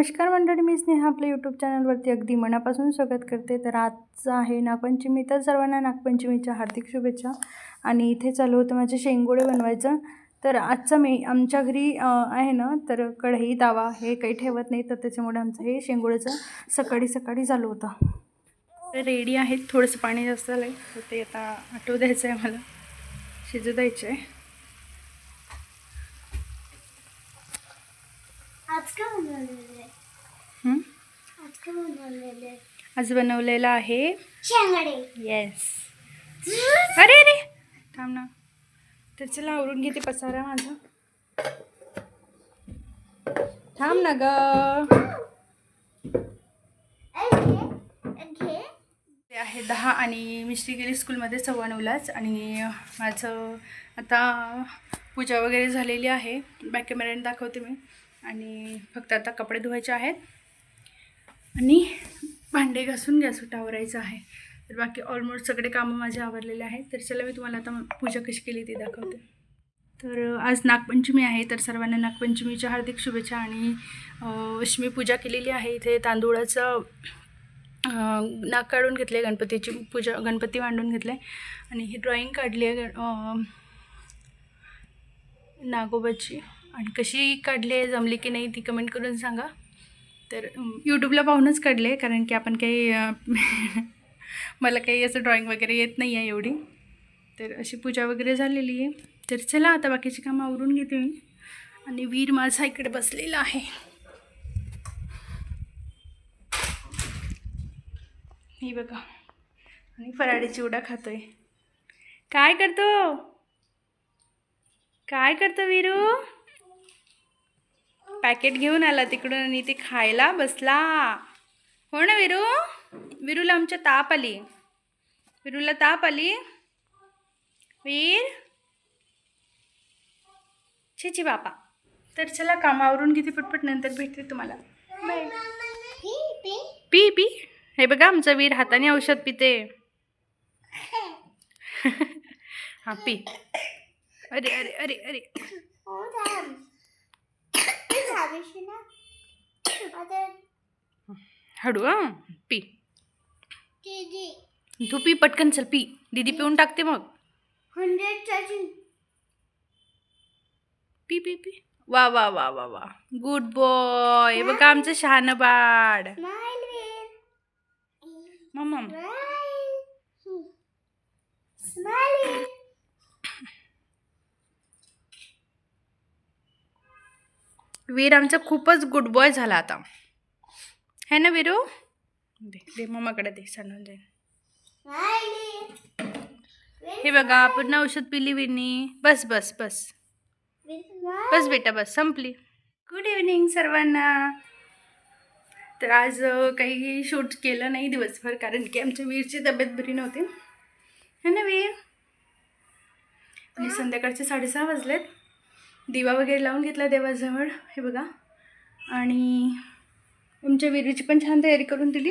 नमस्कार मंडळी मी स्नेहा आपल्या यूट्यूब चॅनलवरती अगदी मनापासून स्वागत करते. तर आजचं आहे नागपंचमी तर सर्वांना नागपंचमीच्या हार्दिक शुभेच्छा. आणि इथे चालू होतं माझे शेंगोळे बनवायचं. तर आजचं मी आमच्या घरी आहे ना तर कढई तावा हे काही ठेवत नाही तर त्याच्यामुळे आमचं हे शेंगोळ्याचं सकाळी सकाळी चालू होतं. तर रेडी आहेत थोडंसं पाणी जास्त झालं आहे तर ते आता आटवू द्यायचं आहे मला. शिजू द्यायचं आहे. आज का बनवलेले हं? आज बनवलेले आहे. शेंगाडे येस अरे अरे. थांब ना. तर चला आवरून घेते पसारा माझा. थांब ना ग. आहे दहा आणि मिस्त्री गेली स्कूलमध्ये सव्वा नऊलाच आणि माझं आता पूजा वगैरे झालेली आहे. बॅक कॅमेऱ्याने दाखवते मी. आणि फक्त आता कपडे धुवायचे आहेत. आणि भांडे घासून गॅस उठावरायचं आहे. तर बाकी ऑलमोस्ट सगळे कामं माझे आवरलेले आहेत. तर चला मी तुम्हाला आता पूजा कशी केली ते दाखवते. तर आज नागपंचमी आहे. तर सर्वांना नागपंचमीच्या हार्दिक शुभेच्छा आणि अं, अशी मी पूजा केलेली आहे. इथे तांदूळाचं नाग नाक काढून घेतले गणपतीची पूजा गणपती मांडून घेतले आणि ही ड्रॉइंग काढली आहे नागोबाची. आणि कशी काढली आहे जमली की नाही ती कमेंट करून सांगा. तर यूट्यूबला पाहूनच काढले कारण की आपण काही मला काही असं ड्रॉइंग वगैरे येत नाही आहे एवढी. तर अशी पूजा वगैरे झालेली आहे. तर चला आता बाकीची कामं आवरून घेते मी. आणि वीर माझा इकडे बसलेला आहे. हे बघा. आणि फराळी चिवडा खातोय. काय करतो? काय करतो वीरू? पॅकेट घेऊन आला तिकडून आणि ते खायला बसला. हो ना विरू? विरूला आमच्या ताप आली. विरूला ताप आली. वीर? छी छी बापा. तर चला कामावरून किती पटपट नंतर भेटते तुम्हाला. पी पी. हे बघा आमचा वीर हाताने औषध पिते. हां पी. अरे अरे अरे अरे हो थांब ते झालीशी ना आता हळू हां. पी. दीदी. तू पी पटकन चल पी. दीदी पिऊन टाकते मग. Hundred charging. पी पी पी. वा वा वा वा वा. गुड बॉय बघा आमचं शहाणं बाड स्माइल वीर मम्मा. वीर आमचा खूपच गुड बॉय झाला आता. है ना वीरू? दे दे मम्माकडे दे सांगून दे हे बघा पूर्ण औषध पिली विनी. बस बस बस. बस बेटा बस संपली. गुड इव्हनिंग सर्वांना. तर आज काही शूट केलं नाही दिवसभर कारण की आमच्या वीरची तब्येत बरी नव्हती. है ना वीर? आणि संध्याकाळचे साडेसहा वाजलेत. दिवा वगैरे लावून घेतला देवाजवळ हे बघा. आणि तुमच्या विहिरीची पण छान तयारी करून दिली.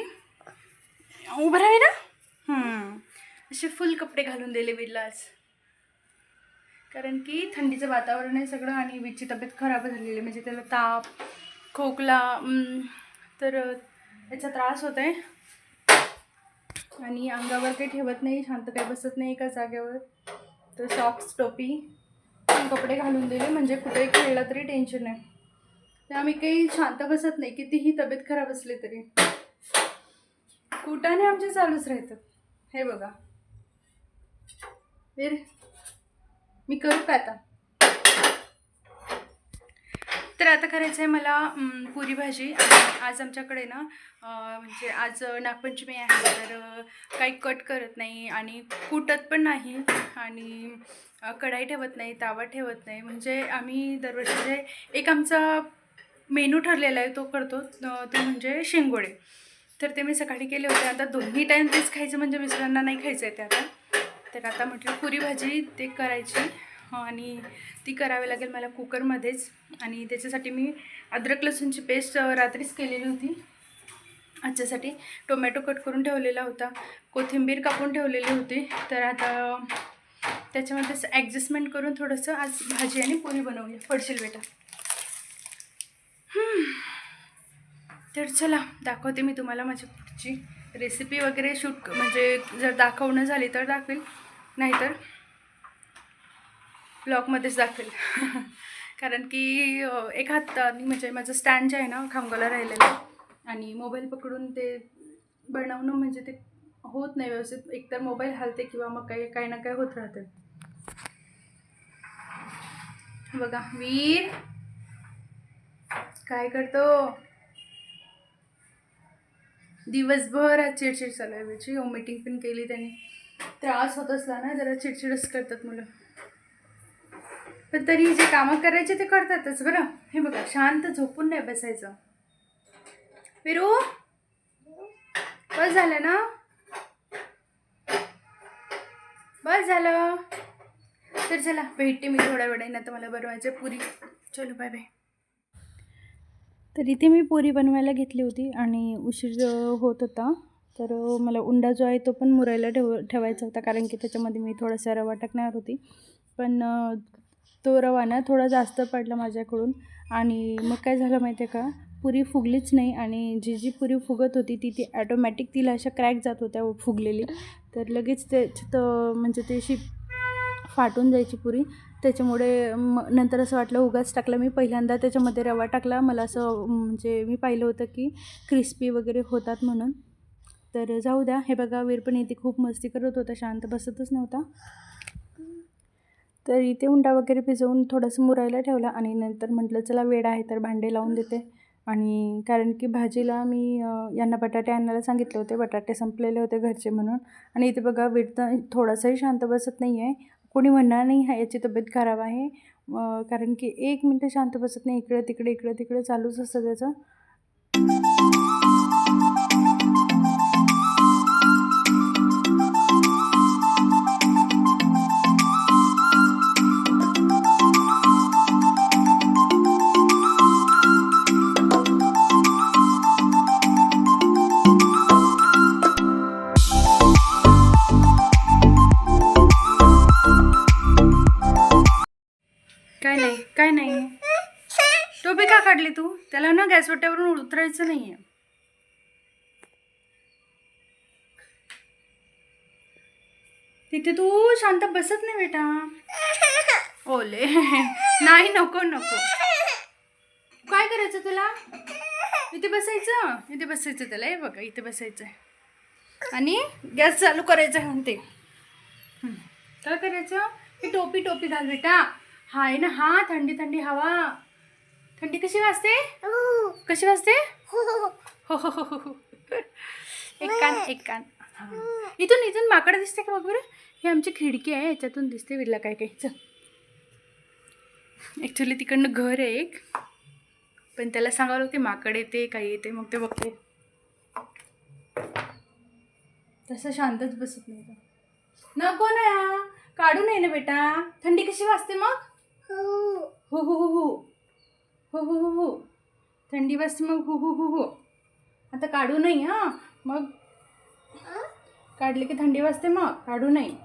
उभं राहा ना असे फुल कपडे घालून दिले वीरला आज. कारण की थंडीचं वातावरण आहे सगळं आणि वीरची तब्येत खराब झालेली आहे. म्हणजे त्याला ताप खोकला तर याचा त्रास होत आहे. आणि अंगावर काही ठेवत नाही शांत काही बसत नाही एका जागेवर. तर सॉक्स टोपी. कपडे घालून दिले म्हणजे कुठेही खेळला तरी टेन्शन नाही. तर आम्ही काही शांत बसत नाही कितीही तब्येत खराब असली तरी. कुटाने आमचे चालूच राहतात हे बघा. वीर मी करू का आता? तर आता करायचं आहे मला पुरी भाजी. आज आमच्याकडे ना म्हणजे आज नागपंचमी आहे तर काही कट करत नाही आणि कुटत पण नाही. आणि कढाई ठेवत नाही तावा ठेवत नाही. म्हणजे आम्ही दरवर्षी म्हणजे एक आमचा मेनू ठरलेला आहे तो करतो ते तो म्हणजे शेंगोळे. तर ते मी सकाळी केले होते. आता दोन्ही टाईम तेच खायचं म्हणजे मिस्टरांना नाही खायचं आहे ते आता. तर आता म्हटलं पुरी भाजी ते करायची. आणि ती करावी लागेल मला कुकरमध्येच. आणि त्याच्यासाठी मी अद्रक लसूणची पेस्ट रात्रीच केलेली होती. आजच्यासाठी टोमॅटो कट करून ठेवलेला होता. कोथिंबीर कापून ठेवलेली होती. तर आता त्याच्यामध्ये असं ॲडजस्टमेंट करून थोडंसं आज भाजी आणि पुरी बनवूया. पडशील बेटा. तर चला दाखवते मी तुम्हाला माझी पुढची रेसिपी वगैरे शूट म्हणजे जर दाखवणं झाली तर दाखवेल. नाहीतर ब्लॉगमध्येच दाखवेल. कारण की एक हात म्हणजे माझं स्टँड जे आहे ना खामगाला राहिलेलं आणि मोबाईल पकडून ते बनवणं म्हणजे ते होत नाही व्यवस्थित. एकतर मोबाईल हलते किंवा मग काही काही ना काही होत राहते. बघा वीर. काय करतो? दिवसभर आज चिडचिड चालू आहे वेळची मीटिंग हो, पण केली त्यांनी. त्रास होत असला ना जरा चिडचिडच करतात मुलं. पण तरी जे कामं करायचे ते करतातच बरं. हे बघा शांत झोपून नाही बसायचं. विरू? बस झालं ना? बस झालं. तर चला भेटते मी थोड्या वेळाने आता मला बनवायचं पुरी. चलो बाय बाय तर इथे मी पुरी बनवायला घेतली होती आणि उशीर होत होता तर मला उंडा जो आहे तो पण मुरायला ठेव ठेवायचा होता कारण की त्याच्यामध्ये मी थोडासा रवा टाकणार होती. पण तो रवा ना थोडा जास्त पडला माझ्याकडून. आणि मग काय झालं माहिती आहे का? पुरी फुगलीच नाही आणि जी जी पुरी फुगत होती ती ती ॲटोमॅटिक तिला अशा क्रॅक जात होत्या फुगलेली. तर लगेच त्याच्यात अ, म्हणजे ती अशी फाटून जायची पुरी. त्याच्यामुळे म नंतर असं वाटलं उगाच टाकलं मी पहिल्यांदा त्याच्यामध्ये रवा टाकला. मला असं म्हणजे मी पाहिलं होतं की क्रिस्पी वगैरे होतात म्हणून. तर जाऊ द्या हे बघा वीर पण इथे खूप मस्ती करत होता शांत बसतच नव्हता. तर इथे उंडा वगैरे भिजवून थोडंसं मुरायला ठेवला आणि नंतर म्हटलं चला वेळ आहे तर भांडे लावून देते. आणि कारण की भाजीला मी यांना बटाटे आणायला सांगितले होते. बटाटे संपलेले होते घरचे म्हणून. आणि इथे बघा वीर तर थोडासाही शांत बसत नाही आहे कोणी म्हणणार नाही हा याची तब्येत खराब आहे. कारण की एक मिनटं शांत बसत नाही. इकडं तिकडे इकडं तिकडे चालूच असतं त्याचं. काय नाही. टोपी का काढली तू? त्याला ना गॅस वाट्यावरून उतरायचं नाही आहे तिथे तू शांत बसत नाही बेटा. ओले. नाही नको नको. काय करायचं तुला? इथे बसायचं? इथे बसायचं त्याला. हे बघा इथे बसायचं आहे. आणि गॅस चालू करायचा आहे म्हणते. काय करायचं? ही टोपी टोपी घाल बेटा. हा आहे ना हा थंडी थंडी हवा. थंडी कशी वाजते? कशी वाजते? हो हो हो. हो हो. एक कान एक कान. हा. इथून इथून माकडं दिसते का बघ ही आमची खिडकी आहे याच्यातून दिसते विरला काय काय. चल. ॲक्च्युली तिकडनं घर आहे एक. पण त्याला सांगावं लागते माकड येते काही येते मग ते बघते. तसं शांतच बसत नाही. नको ना काढू नये ना बेटा. थंडी कशी वाजते मग? हो हो हो हो हो हो हो हो थंडी बसते मग हो हो हो हो आता काढू नाही हां मग काढले की थंडी वाजते मग काढू नाही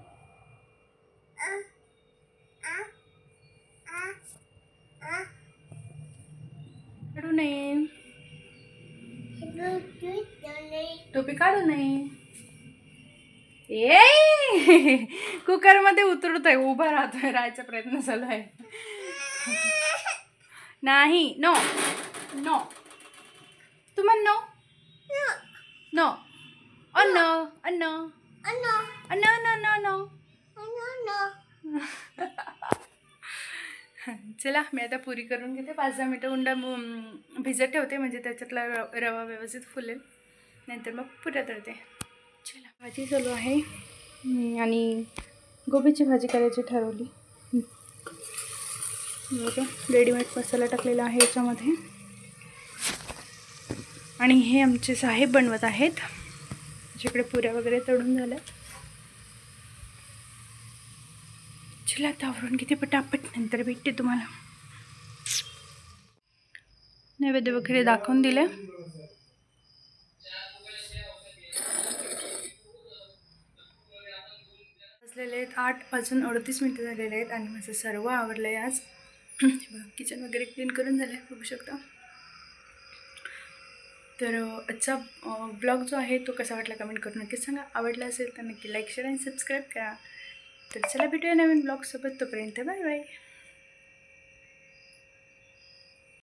काढू नये टोपी काढू नये ए कुकरमध्ये उतरतोय उभा राहतोय राहायचा प्रयत्न चालू आहे नाही नो नो तू म्हण नो नो अन्न अन्न अन्न अन्न नो चला मी आता पुरी करून घेते. पाच दहा मिनटं उंडा भिजत ठेवते म्हणजे त्याच्यातला र- रवा व्यवस्थित फुलेल. नंतर मग पुऱ्या तळते. चला भाजी चालू आहे. आणि गोबीची भाजी करायची ठरवली. रेडीमेड मसाला टाकलेला आहे याच्यामध्ये. आणि हे आमचे साहेब बनवत आहेत. जिकडे पुऱ्या वगैरे तळून झाल्या. चला आता आवरून किती पटापट नंतर भेटते तुम्हाला. नैवेद्य वगैरे दाखवून दिले. असलेले आहेत आठ वाजून अडतीस मिनटं झालेले आहेत आणि माझं सर्व आवडलं आहे आज. किचन वगैरे क्लीन करून झालं आहे बघू शकता. तर आजचा ब्लॉग जो आहे तो कसा वाटला कमेंट करून नक्कीच सांगा. आवडला असेल तर नक्की लाईक शेअर आणि सबस्क्राईब करा. तर चला भेटूया नवीन ब्लॉगसोबत तोपर्यंत बाय बाय